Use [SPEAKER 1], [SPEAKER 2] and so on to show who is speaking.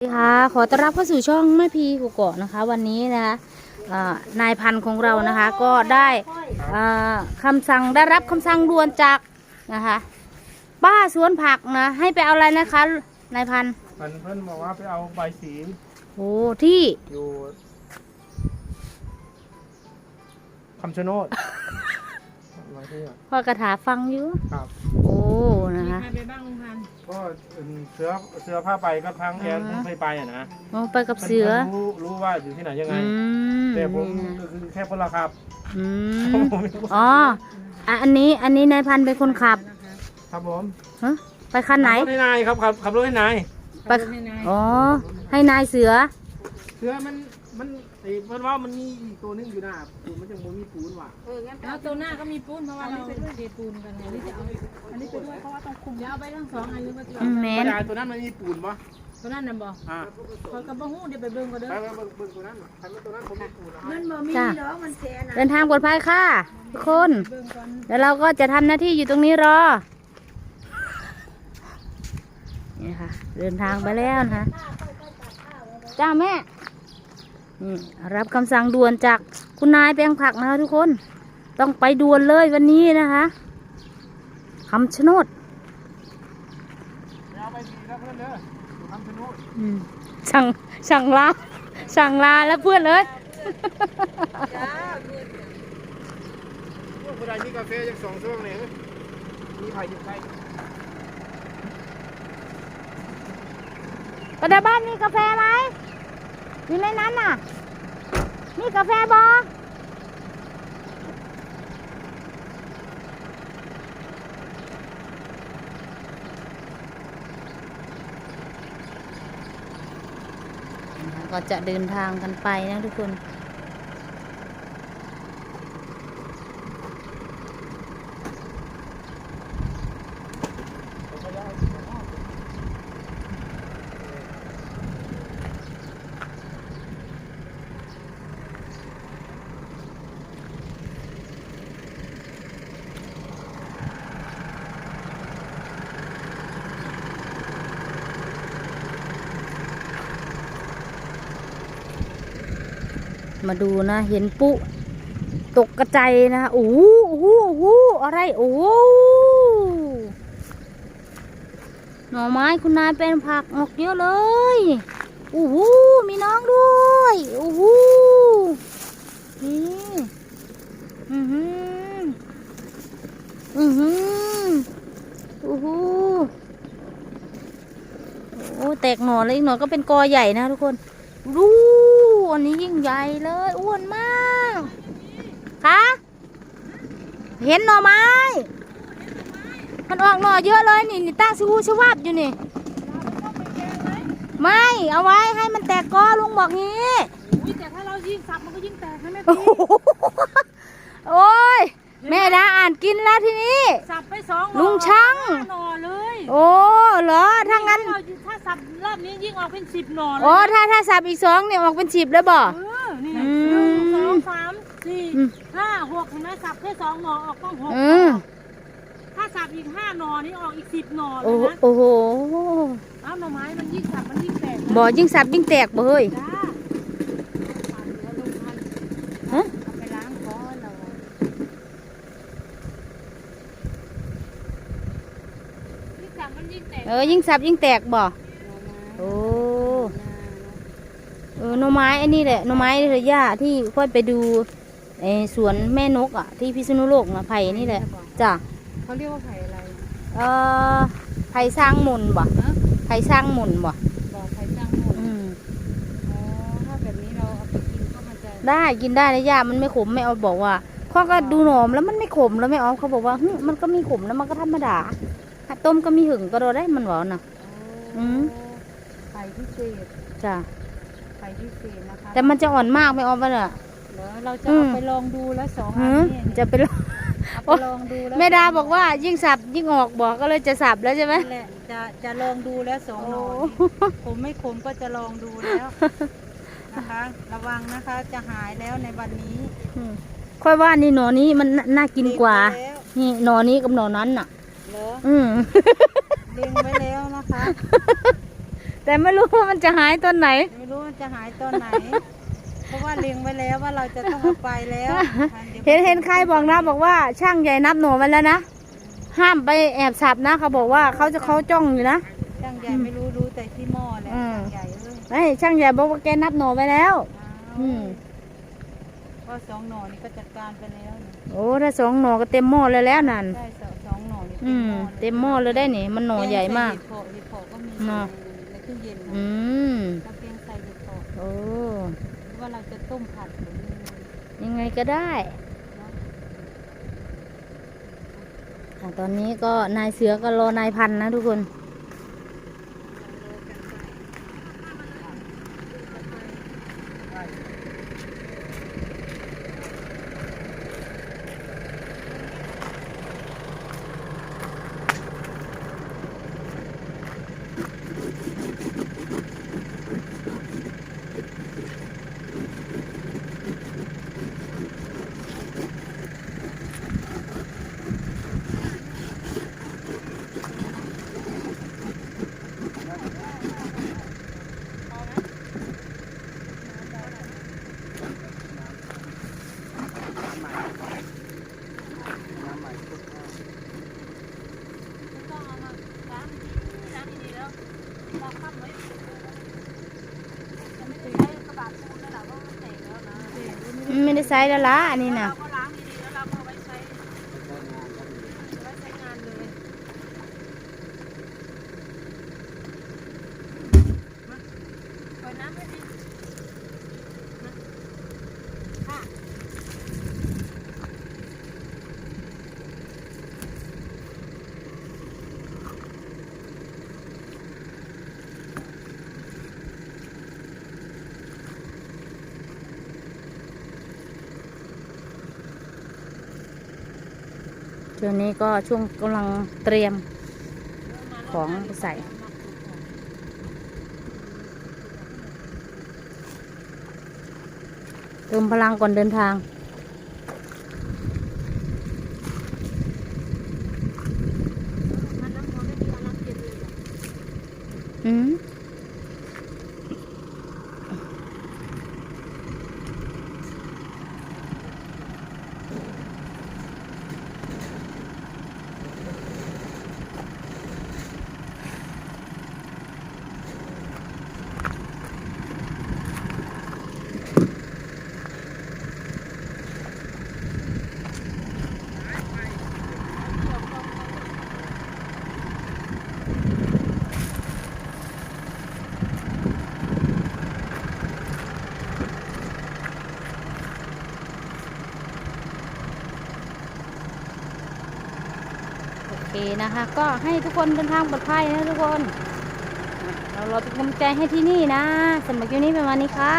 [SPEAKER 1] สวัสดีค่ะขอต้อนรับเข้าสู่ช่องแม่พีกุเกาะนะคะ วันนี้นะคะอ่านายพันธุ์ของเรานะคะก็ได้อ่าคำสั่งได้รับคำสั่งด่วนจากนะคะป้าสวนผักนะให้ไปเอาอะไรนะคะนายพันธุ์
[SPEAKER 2] มันเพิ่นบอกว่าไปเอาใบสี
[SPEAKER 1] โอ้ที่
[SPEAKER 2] อยู่คำชะโนดอะไรที่อะ
[SPEAKER 1] พ่อกระถาฟังอยู่
[SPEAKER 2] ครับ
[SPEAKER 1] โอ้ นะคะ
[SPEAKER 3] ใครไปบ้างลุงพันธุ์
[SPEAKER 2] ก็เสือเสือผ้าไปก็ทางแอนเคยไปอะนะ
[SPEAKER 1] โอ้ไปกับเสือ
[SPEAKER 2] พิ่นรู้รู้ว่าอยู่ที่ไหนยังไง
[SPEAKER 1] อืม
[SPEAKER 2] แต่ผม
[SPEAKER 1] นี่นะ
[SPEAKER 2] ก็คือแค่พลขับ
[SPEAKER 1] อื
[SPEAKER 2] ผม
[SPEAKER 1] ม
[SPEAKER 2] ไม่รู้
[SPEAKER 1] อ๋ออะอันนี้อันนี้นายพันธุ์เป็นคนขับ
[SPEAKER 2] ครับผม
[SPEAKER 1] ฮะไปคันไหน
[SPEAKER 2] ขับรถให้นายครับขับขับรถให้นาย
[SPEAKER 1] ไปอ๋อ ให้นายเสือ
[SPEAKER 2] เสือมัน มันไอ้เพิ่นว่ามันมีอีกตัวนึงอยู่นะปูนมันยังบ่มีปูนว่ะ
[SPEAKER 3] แล้วตัวหน้าก็มีปูนเพราะว่าเราเทปูนกันไงนี่จะเอาอันนี้ไปด้วยเพราะว่าต้องคุมเดี๋ยวเอาไปทั้งสองอันหรือว่าจะ
[SPEAKER 1] อืมแม
[SPEAKER 2] ก
[SPEAKER 1] น
[SPEAKER 2] ระดาษตัวนั้นมันมีปูนปะ
[SPEAKER 3] ตัวนั้นน่ะบอก
[SPEAKER 2] อ่า
[SPEAKER 3] คอยกับบ้หูเดี๋ยวไปเบิ่งก็เด้อ
[SPEAKER 2] ไปไปเบิ่งเบิ่งตัวนั้นน่ะใครเป็นตัวนั้นผมมีปูนนะ
[SPEAKER 3] มันบ่มี
[SPEAKER 1] จ้ะ
[SPEAKER 3] หรอกมันแสน
[SPEAKER 1] เดินทางปลอดภัยค่ะ ทุกคน
[SPEAKER 3] เบิ่งก่อน
[SPEAKER 1] แล้วเราก็จะทำหน้าที่อยู่ตรงนี้รอ นี่ค่ะ เดินทางไปแล้วนะคะจ้าแม่นี่ รับคำสั่งด่วนจากคุณนายแปลงผักนะคะทุกคนต้องไปด่วนเลยวันนี้นะคะคำชะโนด
[SPEAKER 2] เอาไปสีแล้วเพื่อนเด้ออยู่คำชะโนด
[SPEAKER 1] อืมสั่งสั่งลาสั่งลาแล้วเพื่อนเลย
[SPEAKER 2] พวกผู้ใดมีกาแฟยังสองช่วงเลยมีไผ่อยู่ใกล้
[SPEAKER 1] กระดาบ้านมีกาแฟไหม อยู่ในนั้นน่ะ มีกาแฟบอก็จะเดินทางกันไปนะทุกคน มาดูนะ เห็นปุ๊ตกกระใจายนะโอ้โหโอ้โหอะไรโอ้โหหน่อไม้คุณนายเป็นผักออกเยอะเลยโอ้โหมีน้องด้วยโอ้โหนี่อือหืออือหือโอ้โหโอ้แตกหน่อเลยอีกหน่อก็เป็นกอใหญ่นะทุกคนดู อันนี้ยิ่งใหญ่เลย อ้วนมากคะเห็นหน่อไม้ มันออกหน่อเยอะเลยนี่นี่ตั้งชิวูชวับอยู่นี่ ไม่เอาไว้ให้มันแตกกอลุงบอกงี้
[SPEAKER 3] อุ้ยแต่ถ้าเรายิงสับมันก็ยิ่งแตกนะแม่
[SPEAKER 1] โอ้
[SPEAKER 3] พี่
[SPEAKER 1] โหโอ้ยแม่ดาอ่านกินแล้วทีนี้
[SPEAKER 3] สับไปสองหน่อ
[SPEAKER 1] ลุงช่าง
[SPEAKER 3] ห้หน่อเลย
[SPEAKER 1] โอ้เหรอถ้างั้น
[SPEAKER 3] เราถ้าสับรอบนี้ยิ่งออกเป็นสิบหน่อเลย
[SPEAKER 1] โอ้ถ้าถ้าสับอีกสองเนี่ยออกเป็นสิบแล้วบ่
[SPEAKER 3] เออนี่
[SPEAKER 1] อื
[SPEAKER 3] หนึ่ง
[SPEAKER 1] ม
[SPEAKER 3] สองสามสี่
[SPEAKER 1] อืม
[SPEAKER 3] ห้าหกเห็นไหมสับแค่สองหน่อออกต้องหก
[SPEAKER 1] อืม
[SPEAKER 3] ถ้าสับอีกห้าหน่อนี่ออกอีกสิบหน่อเล
[SPEAKER 1] โอ้
[SPEAKER 3] ย
[SPEAKER 1] โห
[SPEAKER 3] นะ
[SPEAKER 1] โอ้โห
[SPEAKER 3] เอาหน่อไม้มันยิ่งสับมันยิ่งแตก
[SPEAKER 1] บ่ยิ่งสับยิ่งแตกบ่เฮ้ย
[SPEAKER 3] จ้าปั่นแล้วลุงพันธุ์
[SPEAKER 1] ฮะ
[SPEAKER 3] เอาไปล้างคอเรายิ่งสั บมันยิ่งแตก
[SPEAKER 1] เออยิ่งสับยิ่งแตกบ่
[SPEAKER 3] หน่อไม้
[SPEAKER 1] โอ้เออหน่อไม้อันนี้แหละหน่อไม้ระยะที่ค่อยไปดูไอ้สวนแม่นกอะที่พิษณุโลกนะไผ่นี่แหละจ้ะ
[SPEAKER 3] เขาเรียกว่าไผ่อะไร
[SPEAKER 1] เออไผ่สร้างหมุนบ่
[SPEAKER 3] ฮะ
[SPEAKER 1] ไผ่สร้างหมุนบ่
[SPEAKER 3] บอกไผ่จ้างหมด
[SPEAKER 1] อืม
[SPEAKER 3] อ๋อถ้าแบบนี้เราเอาไปกินก็มันจะ
[SPEAKER 1] ได้กินได้ระยะมันไม่ขมไม่เอาบอกว่าข้อก็ดูหนอมแล้วมันไม่ขมแล้วไม่เอาเขาบอกว่าหึมันก็มีขมแล้วมันก็ธรรมดา ถ้าต้มก็มีหึงก็โดนได้มันหวานนะอืม
[SPEAKER 3] ไผ่พิเศษ
[SPEAKER 1] จ้ะ
[SPEAKER 3] ไผ่พิเศษนะคะ
[SPEAKER 1] แต่มันจะอ่อนมากไม่เอาไปเนอะ
[SPEAKER 3] เดี๋ยวเราจะ
[SPEAKER 1] อื
[SPEAKER 3] เอา
[SPEAKER 1] ม
[SPEAKER 3] ไปลองดูแล้วสอง
[SPEAKER 1] หื
[SPEAKER 3] อัน
[SPEAKER 1] อ
[SPEAKER 3] นี้
[SPEAKER 1] จะไปลอง
[SPEAKER 3] เอาไปลองดูแล้ว
[SPEAKER 1] แม่ดาบอกว่ายิ่งสับยิ่งออกบอกก็เลยจะสับแล้วใช่ไหม
[SPEAKER 3] นั่นแหละจะจะลองดูแล้วสองหน่อ
[SPEAKER 1] โอ้
[SPEAKER 3] นี่ผมไม่ขมก็จะลองดูแล้วนะคะ ระวังนะคะจะหายแล้วในวันนี้
[SPEAKER 1] อืมค่อยว่านี่หนอนี้มันน่าน่ากินกว่า
[SPEAKER 3] เล็งไแล้ว
[SPEAKER 1] นี่หนอนี้กับหนอนั้นน่ะ
[SPEAKER 3] เหรอ
[SPEAKER 1] อืม
[SPEAKER 3] เล็งไว้แล้วนะคะ
[SPEAKER 1] แแต่ไม่รู้ว่ามันจะหายตอนไหน
[SPEAKER 3] ไม่รู้มันจะหายตอนไหน เพราะว่าเล็งไว้แล้วว่าเราจะต้องเอาไปแล้ว
[SPEAKER 1] เห็นเห็นใครบอกนะบอกว่าช่างใหญ่นับหนูไว้แล้วนะ ห้ามไปแอบสับนะเขาบอกว่าเขาจะเขาจ้องอยู่นะ
[SPEAKER 3] ช่างใหญ่ไม่รู้รู้แต่ที่หม้อแหละ
[SPEAKER 1] อืม
[SPEAKER 3] ช่างใหญ่เอ้ย
[SPEAKER 1] ไอ้ยช่างใหญ่บอกว่าแกนับหนูไว้แล้ว อืม
[SPEAKER 3] ก็สองหน่อนี่ก็จัดการไปแล้วนี่
[SPEAKER 1] โอ้ถ้าสองหน่อก็เต็มหม้อเลยแล้วนั่น
[SPEAKER 3] ได้สองส องหน่อนี่
[SPEAKER 1] อืม เต็มหม้อเลยได้นี่มันหน่อใหญ่มาก
[SPEAKER 3] แงใส่เห็ดเผาะเห็ดเผาะก็มี
[SPEAKER 1] เนาะ
[SPEAKER 3] ในตู้เย็นนะ
[SPEAKER 1] อืม
[SPEAKER 3] ถ้าแกงใส่เห็ดเผาะ
[SPEAKER 1] โอ้
[SPEAKER 3] ว่าเราจะต้มผัดหรือยังไง
[SPEAKER 1] ยังไงก็ได้
[SPEAKER 3] เนาะ
[SPEAKER 1] อะตอนนี้ก็นายเสือก็รอนายพันธุ์นะทุกคน ไม่ได้ ใช้แล้วล่ะอันนี้นะ
[SPEAKER 3] ก็ล้างดีๆแล้วเราก็เอาไว้ใช้ไว้ใช้งานเลยมาปล่ยน้ำให้ดิ
[SPEAKER 1] ช่วงนี้ก็ช่วงกำลังเตรียมของใส่เติมพลังก่อนเดินทาง
[SPEAKER 3] มันน้ำมันไม่มีเอาน้ำเย็นเลยเหรอ
[SPEAKER 1] อืมโอ เคนะคะ ก็ให้ทุกคนเดินทางปลอดภัยนะทุกคน เราเราเป็นกำลังใจให้ที่นี่นะสำหรับคลิปนี้ประมาณนี้ค่ะ